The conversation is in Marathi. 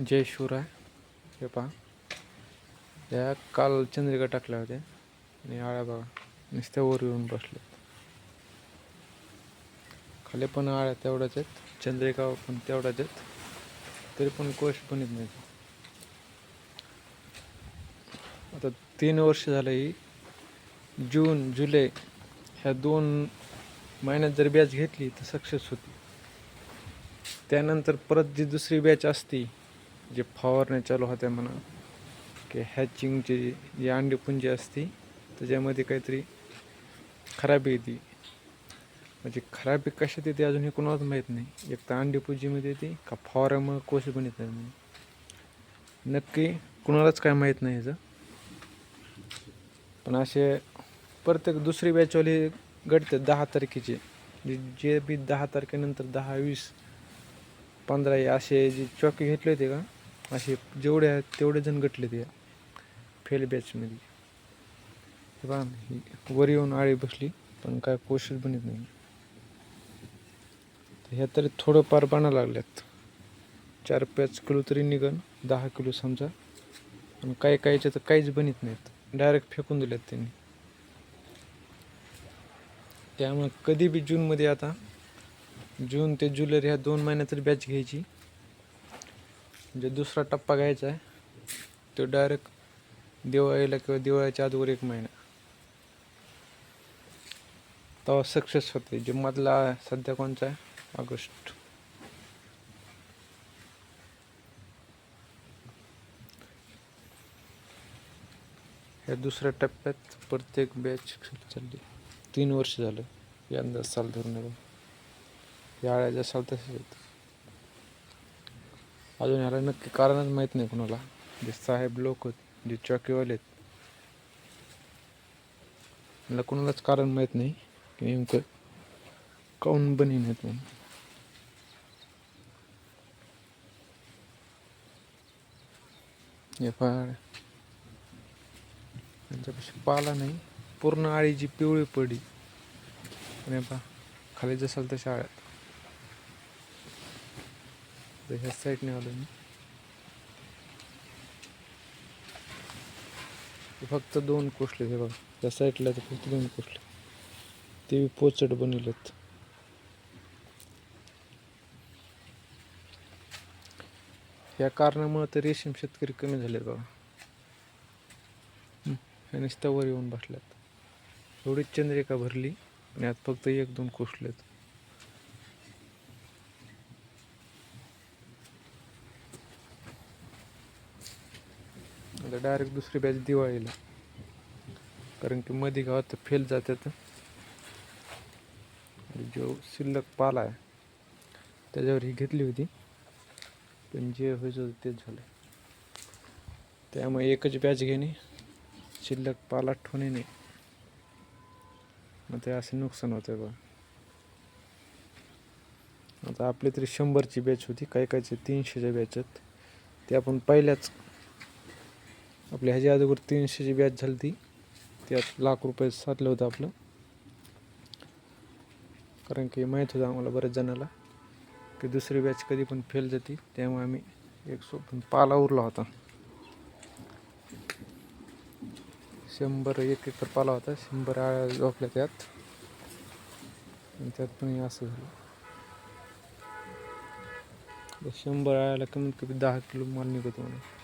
जय शिवराय. हे पहा. या काल चंद्रिका टाकल्या होत्या. आणि आळ्या बघा नुसत्या वर येऊन बसले खाली पण आळ्या तेवढ्याच आहेत. चंद्रिका पण तेवढ्याच आहेत. तरी पण कोश पण येत नाही आता तीन वर्ष झालं ही. जून जुलै ह्या दोन महिन्यात जर बॅच घेतली तर सक्सेस होती. त्यानंतर परत जी दुसरी बॅच असती जे फवारण्या चालू होत्या म्हणा की हॅचिंगची जी अंडीपुंजी असती त्याच्यामध्ये काहीतरी खराबी येते. म्हणजे खराबी कशात येते अजून हे कोणालाच माहीत नाही. एक तर अंडीपुंजीमध्ये येते का फवारामुळं कोश पण येत नाही. नक्की कुणालाच काय माहीत नाही ह्याचं पण असे प्रत्येक दुसरी बॅचवाली घडते दहा तारखेचे. जे जे बी दहा तारखेनंतर दहा वीस पंधरा असे जे चॉकी घेतले होते का असे जेवढे आहेत तेवढे जण गटले ते. फेल बॅचमध्ये हे पहा ही वर येऊन आळी बसली पण काय कोशिश बनत नाही. तर ह्या तरी थोडंफार बाणा लागल्यात. चार पाच किलो तरी निघन दहा किलो समजा. आणि काही काहीच्या तर काहीच बनत नाहीत. डायरेक्ट फेकून दिल्यात त्यांनी. त्यामुळे कधी बी जूनमध्ये आता जून ते जुलै ह्या दोन महिन्यात तरी बॅच घ्यायची. म्हणजे दुसरा टप्पा घ्यायचा आहे. तो डायरेक्ट दिवाळीला किंवा दिवाळीच्या अगोदर एक महिना. तेव्हा सक्सेस होते. जे मधला सध्या कोणचा आहे? ऑगस्ट. या दुसऱ्या टप्प्यात प्रत्येक बॅच चालली तीन वर्ष झालं. यंदा साल धरून या आळ्याच्या साल तसेच अजून याला नक्की कारणच माहीत नाही कुणाला. जे साहेब लोक आहेत जे चॉकीवाले आहेत मला कुणालाच कारण माहीत नाही की नेमकं काऊन बनी नाहीत म्हणून. हे पहा. त्यांच्यापाशी पाला नाही पूर्ण आळी जी पिवळी पडली आणि हे पहा खाली जसाल तशा आळ्यात. तर ह्या साईडने आलो मी. फक्त दोन कोसले हे बघा. त्या साईडला तर फक्त दोन कोसले ते पोचट बनवलेत या कारणामुळे तर रेशीम शेतकरी कमी झालेत बघा. हम्म, ह्या नुसत्या वर येऊन बसल्यात. एवढीच चंद्रिका भरली आणि आज फक्त एक दोन कोसलेत आता डायरेक्ट दुसरी बॅच दिवाळीला. कारण की मध्ये गावात फेल जातात जो शिल्लक पाला आहे त्याच्यावर ही घेतली होती. पण जे व्हायचं होतं तेच झालं त्यामुळे एकच बॅच घेणे शिल्लक पाला ठेवणे. नाही मग ते असे नुकसान होतं बघा. आता आपली तरी शंभरची बॅच होती काही काहीचे तीनशेच्या बॅच आहेत. ते आपण पहिल्याच आपल्या ह्याच्या अगोदर तीनशेची बॅच झाली ती त्यात लाख रुपये साधलं होतं आपलं. कारण की माहीत होतं आम्हाला बऱ्याच जणाला की दुसरी बॅच कधी पण फेल जाते. त्यामुळे आम्ही एक सो पण पाला उरला होता. शंभर एक एकर पाला होता. शंभर आळ्या झोपल्या त्यात. आणि त्यात पण असं झालं. शंभर आळ्याला कमीत कमी दहा किलो माल निघतो म्हणून.